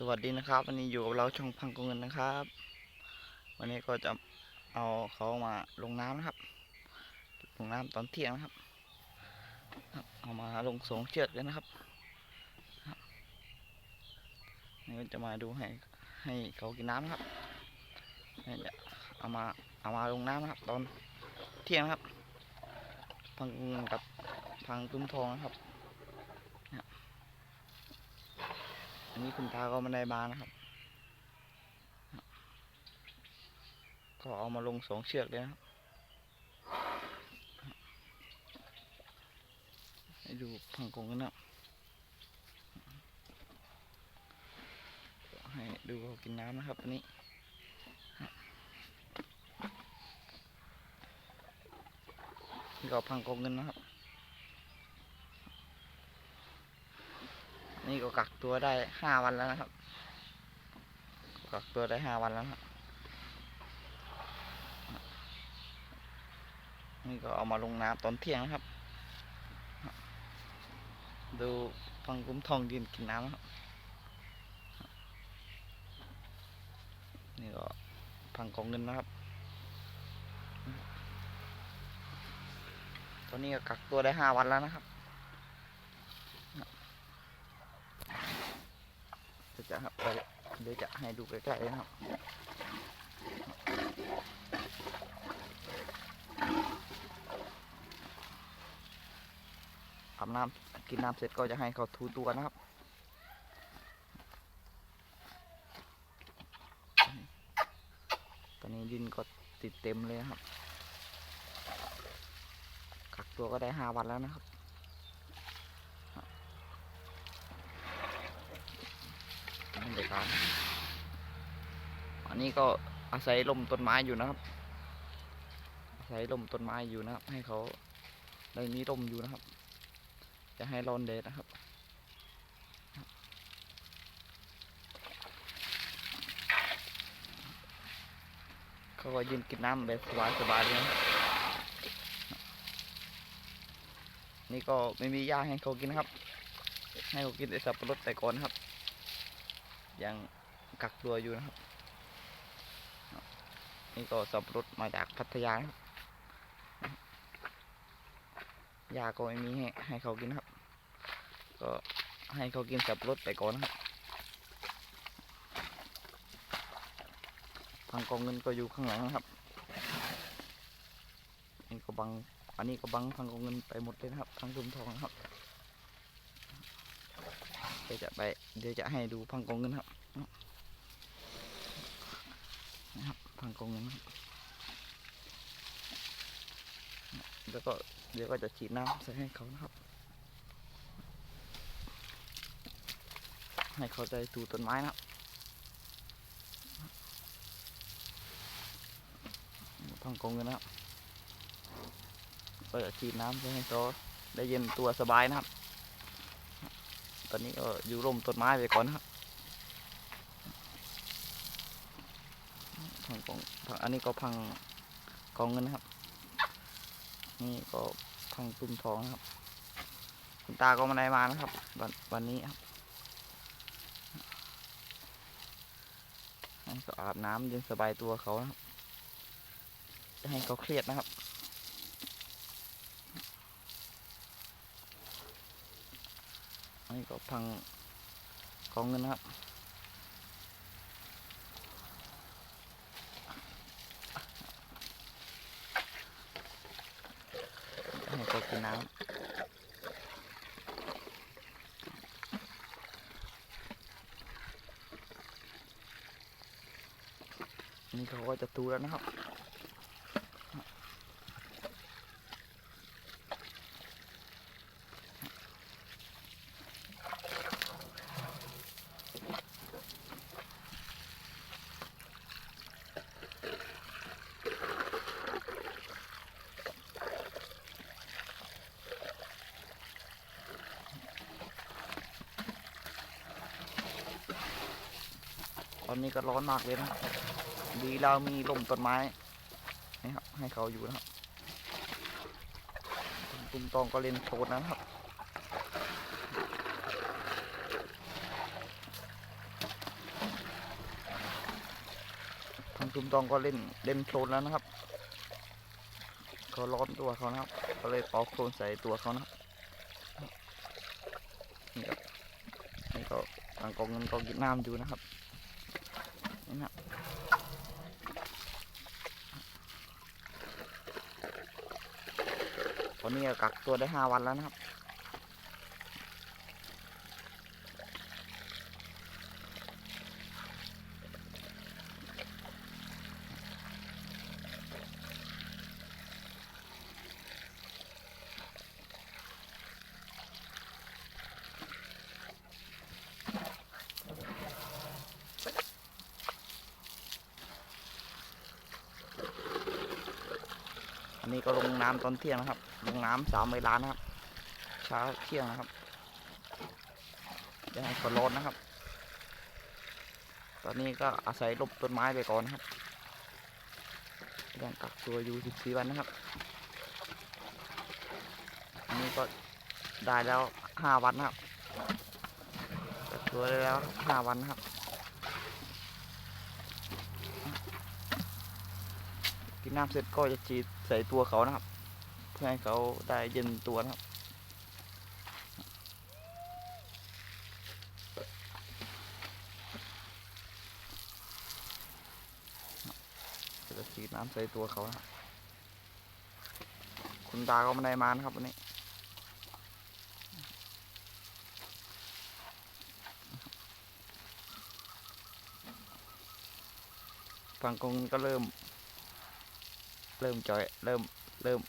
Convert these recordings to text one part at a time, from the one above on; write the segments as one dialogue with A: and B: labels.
A: สวัสดีนะครับ วันนี้อยู่กับเราช่องพังกงเงินนะครับ วันนี้ก็จะเอาเขามาลงน้ำนะครับ ลงน้ำตอนเที่ยงนะครับ เอามาลงสงเชือกเลยนะครับนี่ก็จะมาดูให้ให้เขากินน้ำนะครับนี่จะเอามาเอามาลงน้ำนะครับ ตอนเที่ยงครับ พังกงเงินกับพังตุ้มทองนะครับ อันนี้คุณตาก็ม่ได้มานะครับ ก็เอามาลงสองเชือกเลยนะครับให้ดูพังกงกันนะให้ดูเขากินน้ำนะครับอันนี้นี่ก็พังกงกันนะครับ นี่ก็กักตัวได้ห้าวันแล้วนะครับ กักตัวได้ห้าวันแล้วนะครับนี่ก็เอามาลงน้ำตอนเที่ยงนะครับ ดูฟังกุ้มทองยืนกินน้ำนะครับ นี่ก็พังกองเงินนะครับ ตอนนี้ก็กักตัวได้ห้าวันแล้วนะครับ เดี๋ยวจะครับ ไปเดี๋ยวจะให้ดูใกล้ๆเลยนะครับอาบน้ำกินน้ำเสร็จก็จะให้เขาทูตัวนะครับตอนนี้ดินก็ติดเต็มเลยครับกักตัวก็ได้ห้าวันแล้วนะครับ บรรยากาศอันนี้ก็อาศัยลมต้นไม้อยู่นะครับ อาศัยลมต้นไม้อยู่นะครับ ให้เขาได้มีลมอยู่นะครับ จะให้ร้อนแดดนะครับเขาก็ยืนกินน้ำแบบสบายๆเลยนะครับนี่ก็ไม่มีหญ้าให้เขากินนะครับ ให้เขากินแต่สับปะรดแต่ก่อนครับ ยังกักตัวอยู่นะครับ นี่ก็สับรดมาจากพัทยานะครับยาก็ไม่มีให้ให้เขากินครับ ก็ให้เขากินสับรดไปก่อนนะครับทางกองเงินก็อยู่ข้างหลังนะครับนี่ก็บังอันนี้ก็บังทางกองเงินไปหมดเลยนะครับทางทุมทองนะครับ เดี๋ยวจะไปเดี๋ยวจะให้ดูพังกองเงินครับนะครับพังกองเงินแล้วก็เดี๋ยวก็จะฉีดน้ำใส่ให้เขานะครับ ให้เขาได้ดูต้นไม้นะครับพังกองเงินนะครับก็จะฉีดน้ำใส่ให้เขาได้เย็นตัวสบายนะครับ อนนี้ก็อยู่ร่มต้นไม้ไปก่อนนะครับพังกองพังอันนี้ก็พังกองเงินนะครับ นี่ก็พังตุ้มทองนะครับ คุณตาก็มาได้มานะครับ วันวันนี้ครับให้เขาอาบน้ำเย็นสบายตัวเขานะครับ จะให้เขาเครียดนะครับ นนี้ก็พังกองเงินนะครับ ให้เขากินน้ำนี่เขาก็จะตูแล้วนะครับ อนนี้ก็ร้อนมากเลยนะดีเรามีลมต้นไม้ให้ครับให้เขาอยู่นะครับตุ้มตองก็เล่นโชดนะครับทางตุ้มตองก็เล่นเล่นโชดแล้วนะครับเขาร้อนตัวเขานะครับก็เลยเอาโคลนใส่ตัวเขานะครับนี่ครับนี่ก็ทางกองเงินกองกินน้ำอยู่นะครับ นะครับวันนี้ก็กักตัวได้ห้าวันแล้วนะครับ อันนี้ก็ลงน้ำตอนเที่ยงนะครับ ลงน้ำสามเวลานะครับ เช้าเที่ยงนะครับจะให้เขาร้อนนะครับ ตอนนี้ก็อาศัยลบต้นไม้ไปก่อนนะครับยังกักตัวอยู่14วันนะครับ อันนี้ก็ได้แล้ว5วันนะครับกักตัวได้แล้ว5วันนะครับกินน้ำเสร็จก็จะฉีด ใส่ตัวเขานะครับ เพื่อให้เขาได้เย็นตัวนะครับ จะฉีดน้ำใส่ตัวเขานะครับ คุณตาก็ไม่ได้มานะครับวันนี้ฝั่งกงก็เริ่ม เริ่มจอยเริ่มเริ่ม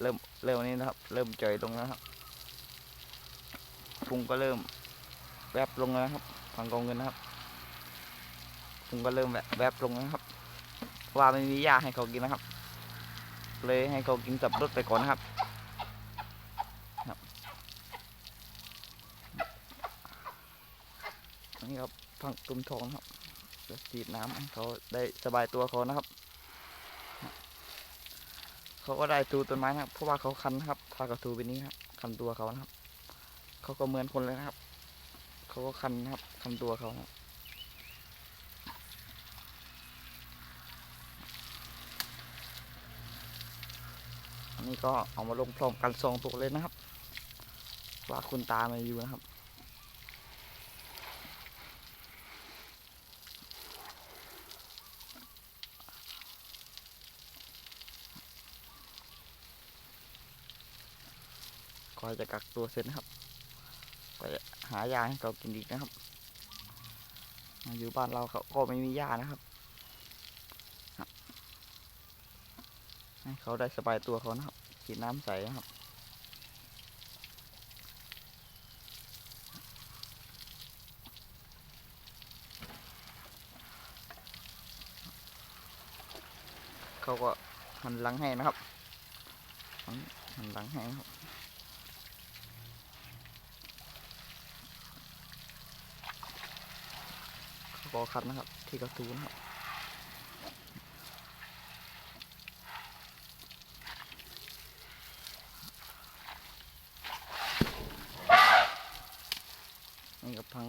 A: เริ่มเริ่มนี้นะครับ เริ่มจอยลงแล้วครับพุงก็เริ่มแวบลงแล้วนะครับฝั่งกองเงินนะครับพุงก็เริ่มแวบแวบลงแล้วนะครับ ว่าไม่มีหญ้าให้เขากินนะครับ เลยให้เขากินสับรดไปก่อนนะครับนี่ครับพังตุ้มทองครับจะฉีดน้ำให้เขาได้สบายตัวเขานะครับ เขาก็ได้ตูต้นไม้นะครับ เพราะว่าเขาคันนะครับถ้าเขาตูเป็นนี้ครับ คันตัวเขานะครับ เขาก็เหมือนคนเลยนะครับ เขาก็คันนะครับ คันตัวเขานะครับอันนี้ก็เอามาลงพร้อมกันสองตัวเลยนะครับ ว่าคุณตามาอยู่นะครับ ก็จะกักตัวเสร็จนะครับ ก็จะหายาให้เขากินอีกนะครับ อยู่บ้านเราเขาก็ไม่มียานะครับให้เขาได้สบายตัวเขานะครับกินน้ำใสนะครับเขาก็หันหลังให้นะครับหันหันหลังให้นะครับ บอคัดนะครับ ที่กระตูนะครับนี่กับพัง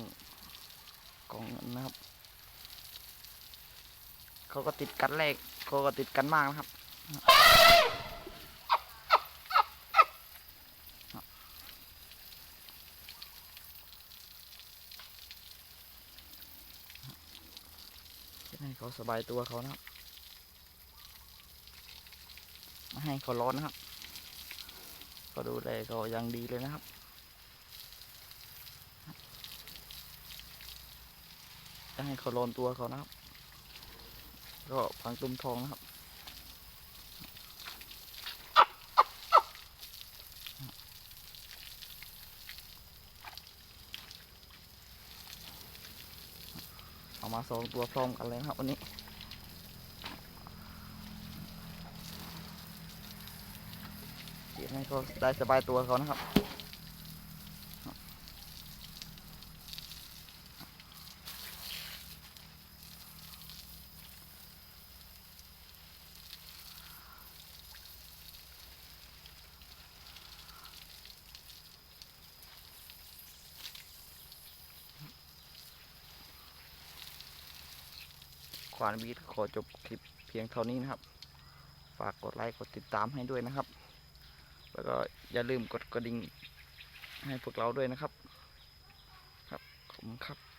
A: กองนนะครับ เขาก็ติดกันแรกเขาก็ติดกันมากนะครับ ให้เขาสบายตัวเขานะครับไม่ให้เขาร้อนนะครับ ก็ดูแลเขาอย่างดีเลยนะครับจะให้เขาร้อนตัวเขานะครับ ก็พังตุ้มทองนะครับ เอามา สองตัวพร้อมกันเลยนะครับวันนี้เดี๋ยวให้เขาได้สบายตัวเขานะครับ วานวีดขอจบคลิปเพียงเท่านี้นะครับ ฝากกดไลค์กดติดตามให้ด้วยนะครับ แล้วก็อย่าลืมกดกระดิ่งให้พวกเราด้วยนะครับ ครับ ขอบคุณครับ